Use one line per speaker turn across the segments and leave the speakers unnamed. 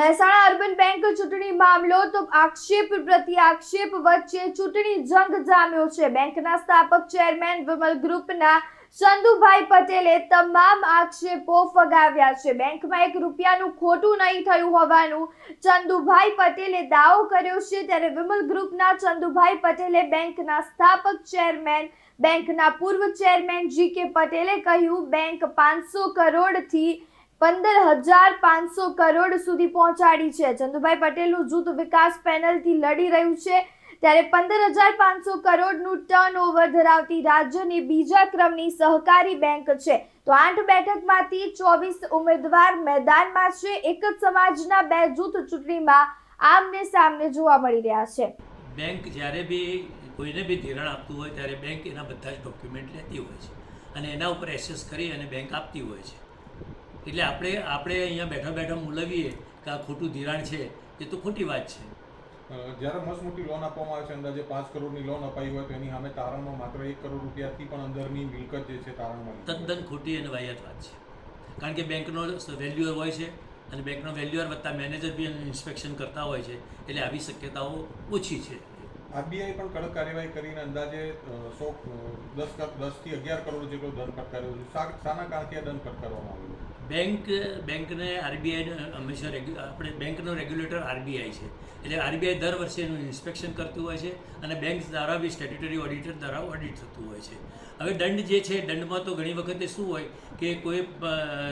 Mehsana urban bank ચૂંટણી મામલો, તો આક્ષેપ પ્રતિ આક્ષેપ વચ્ચે ચૂંટણી જંગ જામ્યો છે. બેંકના સ્થાપક ચેરમેન વિમલ ગ્રુપના ચંદુભાઈ પટેલે તમામ આક્ષેપો ફગાવ્યા છે. બેંકમાં એક રૂપિયાનું ખોટું નહીં થયું હોવાનું ચંદુભાઈ પટેલે દાવો કર્યો છે. ત્યારે વિમલ ગ્રુપના ચંદુભાઈ પટેલે બેંકના સ્થાપક ચેરમેન, બેંકના પૂર્વ ચેરમેન જી કે પટેલે કહ્યું, બેંક પાંચસો કરોડથી પંદર હજાર પાંચસો કરોડ સુધી પહોંચાડી છે. ચંદુભાઈ પટેલનું જૂથ વિકાસ પેનલથી લડી રહ્યું છે. ત્યારે પંદર હજાર પાંચસો કરોડનું ટર્ન ઓવર ધરાવતી રાજ્યની બીજા ક્રમની સહકારી બેંક છે. તો આઠ બેઠકમાંથી ચોવીસ ઉમેદવાર મેદાનમાં છે. એક જ સમાજના બે જૂથ ચૂંટણીમાં આમને સામને જોવા મળી રહ્યા છે.
બેંક જ્યારે બી કોઈને બી ધિરાણ આપતું હોય ત્યારે બેંક એના બધા જ ડોક્યુમેન્ટ લેતી હોય છે. અને એના ઉપર એસેસ કરી અને બેંક આપતી હોય છે. એટલે આપણે આપણે અહીંયા બેઠા બેઠા મૂલવીએ કે આ ખોટું ધિરાણ છે એ તો ખોટી વાત છે.
જ્યારે મસ્ત મોટી લોન આપવામાં આવે છે અંદાજે પાંચ કરોડની લોન અપાઈ હોય તો એની સામે તારણમાં માત્ર એક કરોડ રૂપિયાથી પણ અંદરની મિલકત જે છે તારણમાં
તદ્દન ખોટી અને વાહિયાત વાત છે. કારણ કે બેંકનો વેલ્યુઅર હોય છે અને બેંકનો વેલ્યુઅર વત્તા મેનેજર બી એનું ઇન્સ્પેક્શન કરતા હોય છે એટલે આવી શક્યતાઓ ઓછી છે.
આરબીઆઈ પણ કડક કાર્યવાહી કરીને અંદાજે સો દસ દસથી અગિયાર કરોડ જેટલો દંડ ફટકાર્યો છે. શાના કારણથી આ દંડ ફટકારવામાં આવ્યો
બેંક, બેંકને આરબીઆઈ હંમેશા આપણે બેંકનો રેગ્યુલેટર આરબીઆઈ છે. એટલે આરબીઆઈ દર વર્ષે એનું ઇન્સ્પેક્શન કરતું હોય છે અને બેંક દ્વારા બી સ્ટેટ્યુટરી ઓડિટર દ્વારા ઓડિટ થતું હોય છે. હવે દંડ જે છે, દંડમાં તો ઘણી વખતે શું હોય કે કોઈ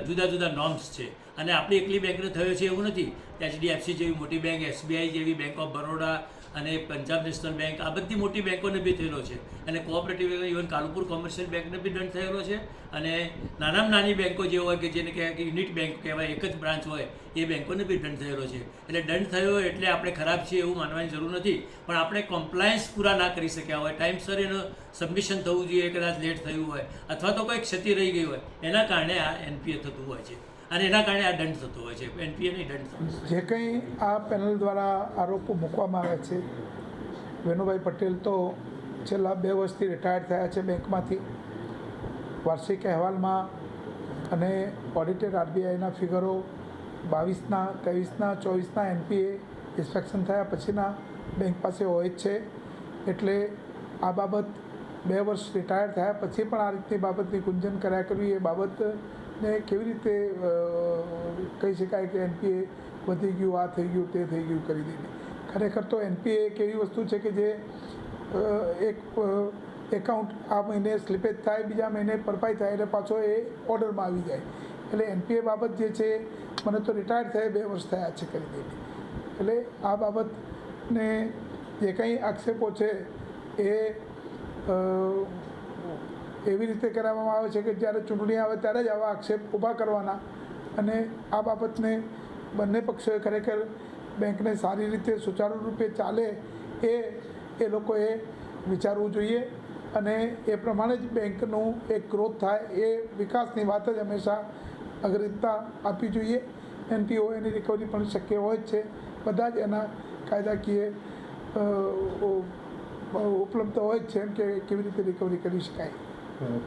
જુદા જુદા નોર્મ્સ છે. અને આપણી એકલી બેંકને થયો છે એવું નથી. એચડીએફસી જેવી મોટી બેંક એસબીઆઈ જેવી બેંક ઓફ બરોડા અને પંજાબ નેશનલ બેંક આ બધી મોટી બેંકોને બી થયેલો છે. અને કોઓપરેટિવ ઇવન કાલુપુર કોમર્શિયલ બેંકને બી દંડ થયેલો છે. અને નાનામાં નાની બેંકો જે હોય કે જેને કહેવાય કે યુનિટ બેંક કહેવાય, એક જ બ્રાન્ચ હોય, એ બેંકોને બી દંડ થયેલો છે. એટલે દંડ થયો એટલે આપણે ખરાબ છીએ એવું માનવાની જરૂર નથી. પણ આપણે કોમ્પ્લાયન્સ પૂરા ના કરી શક્યા હોય ટાઈમસર એનું સબમિશન થવું જોઈએ, કદાચ લેટ થયું હોય, અથવા તો કોઈ ક્ષતિ રહી ગઈ હોય, એના કારણે આ એનપીએ થતું હોય છે. અને એના કારણે આ દંડ થતો હોય છે. એનપીએ દંડ
જે કંઈ આ પેનલ દ્વારા આરોપો મૂકવામાં આવે છે, વેણુભાઈ પટેલ તો છેલ્લા બે વર્ષથી રિટાયર્ડ થયા છે બેંકમાંથી. વાર્ષિક અહેવાલમાં અને ઓડિટેડ આરબીઆઈના ફિગરો બાવીસના, ત્રેવીસના, ચોવીસના એનપીએ ઇન્સ્પેક્શન થયા પછીના બેંક પાસે હોય જ છે. એટલે આ બાબત બે વર્ષ રિટાયર થયા પછી પણ આ રીતની બાબતની ગુંજન કર્યા કરવી એ બાબતને કેવી રીતે કહી શકાય કે એનપીએ વધી ગયું, આ થઈ ગયું, તે થઈ ગયું કરી દઈને ખરેખર તો એનપીએ એક એવી વસ્તુ છે કે જે એક એકાઉન્ટ આ મહિને સ્લીપેજ થાય, બીજા મહિને ભરપાઈ થાય એટલે પાછો એ ઓર્ડરમાં આવી જાય. એટલે એનપીએ બાબત જે છે, મને તો રિટાયર થયા બે વર્ષ થયા છે કરી દઈને એટલે આ બાબતને જે કંઈ આક્ષેપો છે એ એવી રીતે કરાવવામાં આવે છે કે જ્યારે ચૂંટણી આવે ત્યારે જ આવા આક્ષેપ ઊભા કરવાના અને આ બાબતને બંને પક્ષોએ ખરેખર બેંકને સારી રીતે સુચારુ રૂપે ચાલે એ એ લોકોએ વિચારવું જોઈએ અને એ પ્રમાણે જ બેંકનું એક ગ્રોથ થાય એ વિકાસની વાત જ હંમેશા અગ્રતા આપવી જોઈએ. એનપીઓ એની રિકવરી પણ શક્ય હોય જ છે. બધા જ એના કાયદાકીય ઉપલબ્ધ હોય જ છે એમ કે કેવી રીતે રિકવરી કરી શકાય.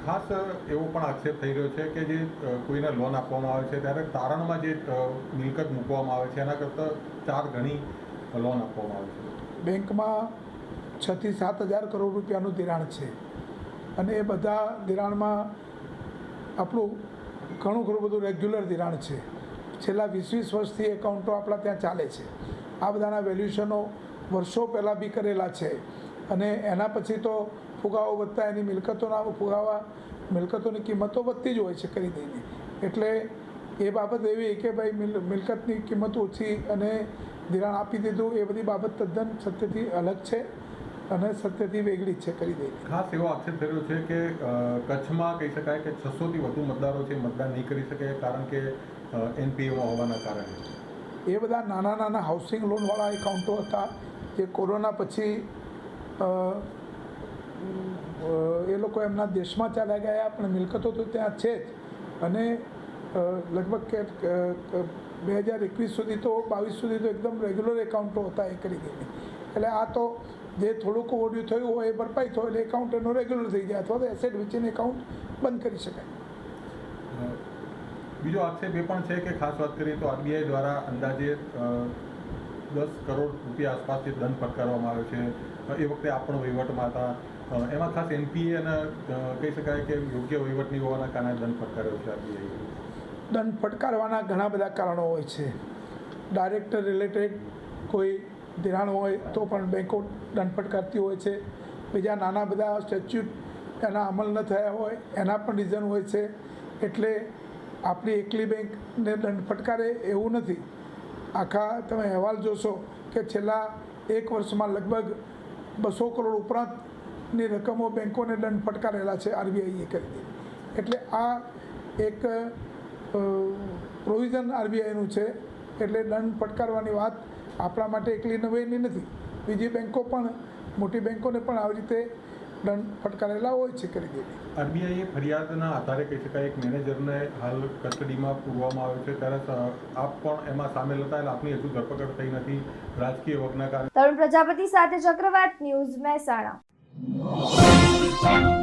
ખાસ એવો પણ આક્ષેપ થઈ રહ્યો છે કે જે કોઈને લોન આપવામાં આવે છે, ત્યારે તારણમાં જે મિલકત મૂકવામાં આવે છે, એના કરતાં ચાર ગણી લોન આપવામાં આવે છે.
બેંકમાં છથી સાત હજાર કરોડ રૂપિયાનું ધિરાણ છે. અને એ બધા ધિરાણમાં આપણું ઘણું ઘણું બધું રેગ્યુલર ધિરાણ છે. છેલ્લા વીસ વીસ વર્ષથી એકાઉન્ટો આપણા ત્યાં ચાલે છે. આ બધાના વેલ્યુશનો વર્ષો પહેલાં બી કરેલા છે. અને એના પછી તો ફુગાવો વધતા એની મિલકતોના ફુગાવા મિલકતોની કિંમતો વધતી જ હોય છે કરી દઈને એટલે એ બાબત એવી કે ભાઈ મિલકતની કિંમત ઓછી અને ધિરાણ આપી દીધું એ બધી બાબત તદ્દન સત્યથી અલગ છે અને સત્યથી વેગળી જ છે કરી દઈ
ખાસ એવો આક્ષેપ થયો છે કે કચ્છમાં કહી શકાય કે છસોથી વધુ મતદારો છે મતદાન નહીં કરી શકે કારણ કે એનપીએમાં હોવાના કારણે.
એ બધા નાના નાના હાઉસિંગ લોનવાળા એકાઉન્ટો હતા જે કોરોના પછી એ લોકો એમના દેશમાં ચાલ્યા ગયા પણ મિલકતો તો ત્યાં છે જ. અને લગભગ કે બે હજાર એકવીસ સુધી તો, બાવીસ સુધી તો એકદમ રેગ્યુલર એકાઉન્ટો હતા એ કરી દઈને. એટલે આ તો જે થોડુંક ઓડિયું થયું હોય એ ભરપાઈ થયો એટલે એકાઉન્ટ એનો રેગ્યુલર થઈ જાય અથવા તો એસેટ વેચીને એકાઉન્ટ બંધ કરી શકાય.
બીજો આક્ષેપ એ પણ છે કે ખાસ વાત કરીએ તો આરબીઆઈ દ્વારા અંદાજે દસ કરોડ રૂપિયા આસપાસથી દંડ ફટકારવામાં આવ્યો છે. એ વખતે આપ પણ વહીવટમાં હતા. એમાં ખાસ એનપીએ અને કહી શકાય કે યોગ્ય વહીવટ નહીં હોવાના કારણે દંડ ફટકાર્યો છે આરબીઆઈ
દંડ ફટકારવાના ઘણા બધા કારણો હોય છે. ડાયરેક્ટર રિલેટેડ કોઈ ધિરાણ હોય તો પણ બેંકો દંડ ફટકારતી હોય છે. બીજા નાના બધા સ્ટેચ્યુટ એના અમલ ન થયા હોય, એના પણ રીઝન હોય છે. એટલે આપણી એકલી બેંકને દંડ ફટકારે એવું નથી. આખા તમે અહેવાલ જોશો કે છેલ્લા એક વર્ષમાં લગભગ બસો કરોડ ઉપરાંતની રકમો બેંકોને દંડ ફટકારેલા છે આરબીઆઈએ કરી એટલે આ એક પ્રોવિઝન આરબીઆઈનું છે એટલે દંડ ફટકારવાની વાત આપણા માટે એકલી નવેની નથી. બીજી બેંકો પણ મોટી બેંકોને પણ આવી રીતે દંડ ફટકારેલા હોય છે કરી
આરબીઆઈએ ફરિયાદના આધારે કહી શકાય એક મેનેજરને હાલ કસ્ટડીમાં પૂરવામાં આવ્યો છે ત્યારે આપ પણ એમાં સામેલ હતા એટલે આપની હજુ ધરપકડ થઈ નથી. રાજકીય વગના કારણે
તરુણ પ્રજાપતિ સાથે ચક્રવાત ન્યૂઝ મહેસાણા. Música